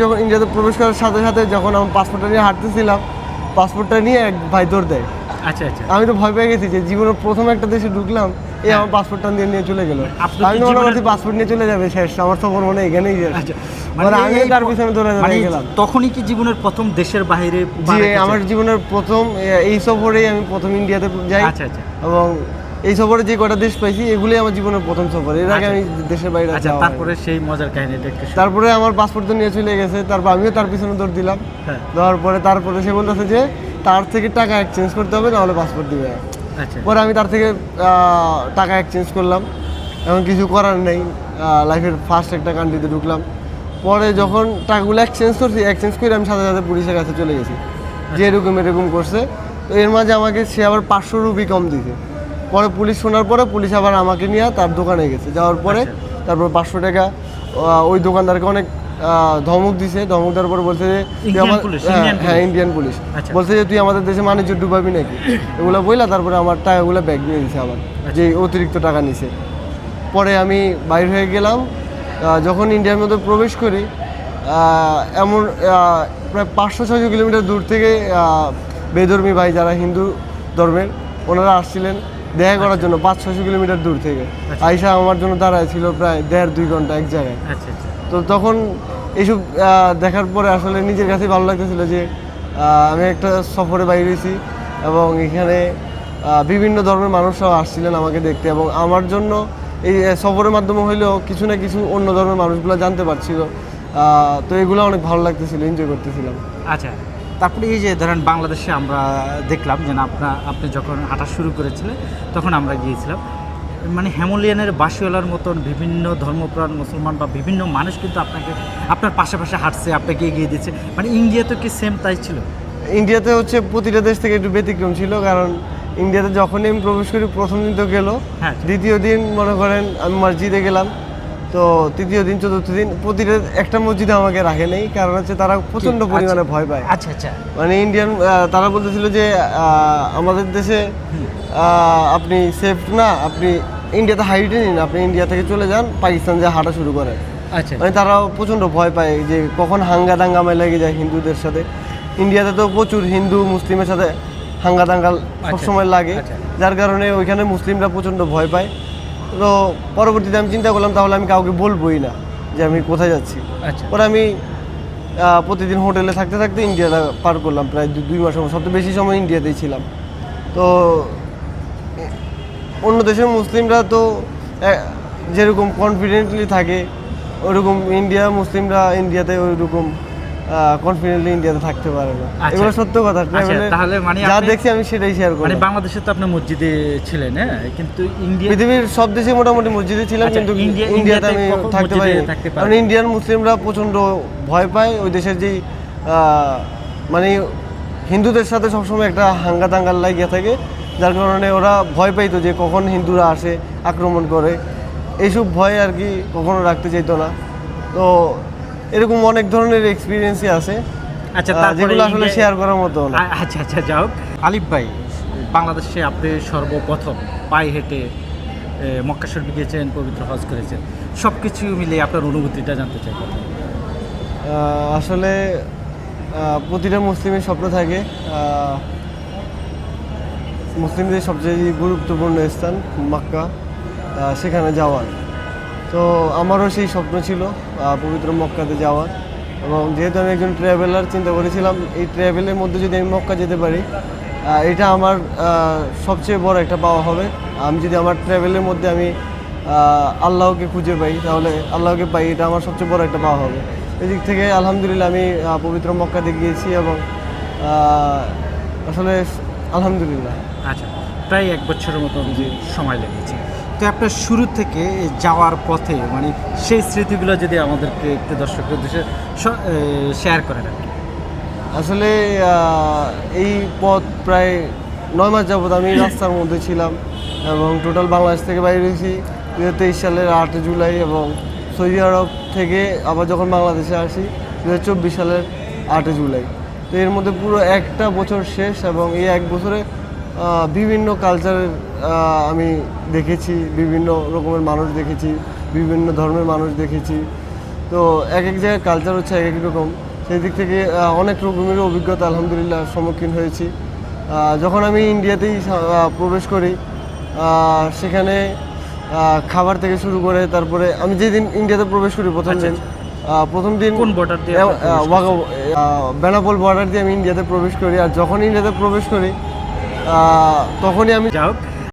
যখন ইন্ডিয়াতে প্রবেশ করার সাথে সাথে যখন আমি পাসপোর্টটা নিয়ে হাঁটতেছিলাম পাসপোর্টটা নিয়ে এক ভাই দৌড় দেয়। আচ্ছা আচ্ছা। আমি তো ভয় পেয়ে গেছি যে জীবনের প্রথম একটা দেশে ঢুকলাম এই আমার পাসপোর্টটা দিয়ে নিয়ে চলে গেল। আমি মনে করছি পাসপোর্ট নিয়ে চলে যাবে শেষ। আমার সফর মনে হয় এখানেই আচ্ছা। মানে আমি এই- তার পিছনে দৌড়ে মানে গেলাম। তখনই কি জীবনের প্রথম দেশের বাইরে আমার জীবনের প্রথম এই সফরেই আমি প্রথম ইন্ডিয়াতে যাই। আচ্ছা আচ্ছা। এবং এই সফরে যে কটা দেশ পাইছি এগুলোই আমার জীবনের প্রথম সফর। এর আগে আচ্ছা। আমি দেশের বাইরে আচ্ছা তারপরে সেই মজার কাহিনীটা একটু তারপরে আমার পাসপোর্ট তো নিয়ে চলে গেছে তারপর আমিও তার পিছনে দৌড় দিলাম। হ্যাঁ। দেওয়ার পরে তারপরে সে বলতেছে যে তার থেকে টাকা এক্সচেঞ্জ করতে হবে নাহলে পাসপোর্ট দিবে। আচ্ছা। পরে আমি তার থেকে টাকা এক্সচেঞ্জ করলাম এখন কিছু করার নেই লাইফের ফার্স্ট একটা কান্ট্রিতে ঢুকলাম। পরে যখন টাকাগুলো এক্সচেঞ্জ করছি এক্সচেঞ্জ করে আমি সাথে সাথে পুলিশের কাছে চলে গেছি যে এরকম এরকম করছে। তো এর মাঝে আমাকে সে আবার পাঁচশো রুপি কম দিছে পরে পুলিশ শোনার পরে পুলিশ আবার আমাকে নিয়ে তার দোকানে গেছে। যাওয়ার পরে আচ্ছা। তারপর পাঁচশো টাকা ওই দোকানদারকে অনেক ধমক দিছে। ধমক দেওয়ার পরে বলছে যে হ্যাঁ, ইন্ডিয়ান পুলিশ। আচ্ছা। বলছে যে তুই আমাদের দেশে বাণিজ্য ডুবাবি নাকি? এগুলো বইলা তারপরে আমার টাকাগুলো ব্যাগ নিয়ে দিছে আবার যে অতিরিক্ত টাকা নিছে। পরে আমি বাইর হয়ে গেলাম। যখন ইন্ডিয়ার মধ্যে প্রবেশ করি এমন প্রায় পাঁচশো ছয়শো কিলোমিটার দূর থেকে আহ, বেধর্মী ভাই যারা হিন্দু ধর্মের ওনারা আসছিলেন। দেখা করার জন্য পাঁচ ছশো কিলোমিটার দূর থেকে। আচ্ছা। আইসা আমার জন্য দাঁড়ায় ছিল প্রায় দেড় দুই ঘণ্টা এক জায়গায়। আচ্ছা আচ্ছা। তো তখন এইসব দেখার পরে আসলে নিজের কাছেই ভালো লাগতেছিল যে আমি একটা সফরে বাইরেছি এবং এখানে বিভিন্ন ধর্মের মানুষরাও আসছিলেন আমাকে দেখতে এবং আমার জন্য এই সফরের মাধ্যমে হইলেও কিছু না কিছু অন্য ধর্মের মানুষগুলো জানতে পারছিল। তো এগুলো অনেক ভালো লাগতেছিল এনজয় করতেছিলাম। আচ্ছা। তারপরে এই যে ধরেন বাংলাদেশে আমরা দেখলাম যে না আপনার আপনি যখন হাঁটা শুরু করেছিলেন তখন আমরা গিয়েছিলাম। মানে হেমোলিয়ানের বাসিওয়ালার মতন বিভিন্ন ধর্মপ্রাণ মুসলমান বা বিভিন্ন মানুষ কিন্তু আপনাকে আপনার পাশে পাশে হাঁটছে আপনাকে এগিয়ে দিচ্ছে। মানে ইন্ডিয়াতে কি সেম তাই ছিল? ইন্ডিয়াতে হচ্ছে প্রতিটা দেশ থেকে একটু ব্যতিক্রম ছিল কারণ ইন্ডিয়াতে যখনই আমি প্রবেশ করি প্রথম দিন তো গেলো। হ্যাঁ। দ্বিতীয় দিন মনে করেন আমি মসজিদে গেলাম। তো তৃতীয় দিন চতুর্থ দিন প্রতিটা একটা মসজিদে আমাকে রাখে নেই কারণ হচ্ছে তারা প্রচণ্ড আচ্ছা। পরিমাণে ভয় পায়। আচ্ছা আচ্ছা। মানে ইন্ডিয়ান তারা বলতেছিল যে আমাদের দেশে আপনি সেফ না আপনি ইন্ডিয়াতে হাইটে নিন আপনি ইন্ডিয়া থেকে চলে যান পাকিস্তান যে হাঁটা শুরু করেন আচ্ছা। মানে তারা প্রচণ্ড ভয় পায় যে কখন হাঙ্গা দাঙ্গামায় লেগে যায় হিন্দুদের সাথে। ইন্ডিয়াতে তো প্রচুর হিন্দু মুসলিমের সাথে হাঙ্গা দাঙ্গাল সবসময় লাগে। আচ্ছা। যার কারণে ওইখানে মুসলিমরা প্রচণ্ড ভয় পায়। তো পরবর্তীতে আমি চিন্তা করলাম তাহলে আমি কাউকে বলবোই না যে আমি কোথায় যাচ্ছি। আচ্ছা। পরে আমি প্রতিদিন হোটেলে থাকতে থাকতে ইন্ডিয়াটা পার করলাম প্রায় দুই মাস সবচেয়ে বেশি সময় ইন্ডিয়াতেই ছিলাম। তো অন্য দেশের মুসলিমরা তো যেরকম কনফিডেন্টলি থাকে ওরকম ইন্ডিয়া মুসলিমরা ইন্ডিয়াতে ওইরকম কনফিডেন্টলি ইন্ডিয়াতে থাকতে পারে না। আচ্ছা। এগুলো সত্য কথা। তাহলে মানে যা দেখছি আমি সেটাই শেয়ার করি মানে বাংলাদেশে তো আপনি মসজিদে ছিলেন হ্যাঁ? কিন্তু ইন্ডিয়া পৃথিবীর সব দেশে মোটামুটি মসজিদে ছিলাম আচ্ছা, কিন্তু ইন্ডিয়াতে আমি থাকতে পারি? কারণ ইন্ডিয়ান মুসলিমরা প্রচণ্ড ভয় পায়। ওই দেশের যেই মানে হিন্দুদের সাথে সবসময় একটা হাঙ্গা দাঙ্গাল লাগিয়ে থাকে। যার কারণে ওরা ভয় পাইতো যে কখন হিন্দুরা আসে আক্রমণ করে। এইসব ভয় আর কি কখনো রাখতে চাইতো না। তো এরকম অনেক ধরনের এক্সপিরিয়েন্সই আছে। আচ্ছা যেগুলো আসলে শেয়ার করার মতো আচ্ছা আচ্ছা যাও আলিফ ভাই বাংলাদেশে আপনি সর্বপ্রথম পায়ে হেঁটে মক্কা শরীফ গিয়েছেন পবিত্র হজ করেছেন। সব কিছু মিলে আপনার অনুভূতিটা জানতে চাই। আসলে প্রতিটা মুসলিমের স্বপ্ন থাকে। মুসলিমদের সবচেয়ে গুরুত্বপূর্ণ স্থান মক্কা সেখানে যাওয়ার। তো আমারও সেই স্বপ্ন ছিল পবিত্র মক্কাতে যাওয়ার। এবং যেহেতু আমি একজন ট্রাভেলার চিন্তা করেছিলাম এই ট্রাভেলের মধ্যে যদি আমি মক্কা যেতে পারি এটা আমার সবচেয়ে বড় একটা পাওয়া হবে। আমি যদি আমার ট্রাভেলের মধ্যে আমি আল্লাহকে খুঁজে পাই, তাহলে আল্লাহকে পাই, এটা আমার সবচেয়ে বড় একটা পাওয়া হবে। এদিক থেকে আলহামদুলিল্লাহ আমি পবিত্র মক্কাতে গিয়েছি এবং আসলে আলহামদুলিল্লাহ। আচ্ছা প্রায় এক বছরের মতো সময় লেগেছে। তো আপনার শুরু থেকে যাওয়ার পথে মানে সেই স্মৃতিগুলো যদি আমাদেরকে একটু দর্শকের উদ্দেশ্যে শেয়ার করেন আর আসলে এই পথ প্রায় নয় মাস যাবত আমি রাস্তার মধ্যে ছিলাম এবং টোটাল বাংলাদেশ থেকে বাইরে হয়েছি দু তেইশ সালের আট জুলাই এবং সৌদি আরব থেকে আবার যখন বাংলাদেশে আসি দু হাজার চব্বিশ সালের আটই জুলাই। তো এর মধ্যে পুরো একটা বছর শেষ এবং এই এক বছরে বিভিন্ন কালচারের আমি দেখেছি বিভিন্ন রকমের মানুষ দেখেছি বিভিন্ন ধর্মের মানুষ দেখেছি। তো এক এক জায়গায় কালচার হচ্ছে এক এক রকম। সেই দিক থেকে অনেক রকমের অভিজ্ঞতা আলহামদুলিল্লাহ সম্মুখীন হয়েছি। যখন আমি ইন্ডিয়াতেই প্রবেশ করি সেখানে খাবার থেকে শুরু করে তারপরে আমি যেদিন ইন্ডিয়াতে প্রবেশ করি প্রথম দিন প্রথম দিন কোন border দিয়ে বেনাপোল বর্ডার দিয়ে আমি ইন্ডিয়াতে প্রবেশ করি। আর যখন ইন্ডিয়াতে প্রবেশ করি তখনই আমি যাই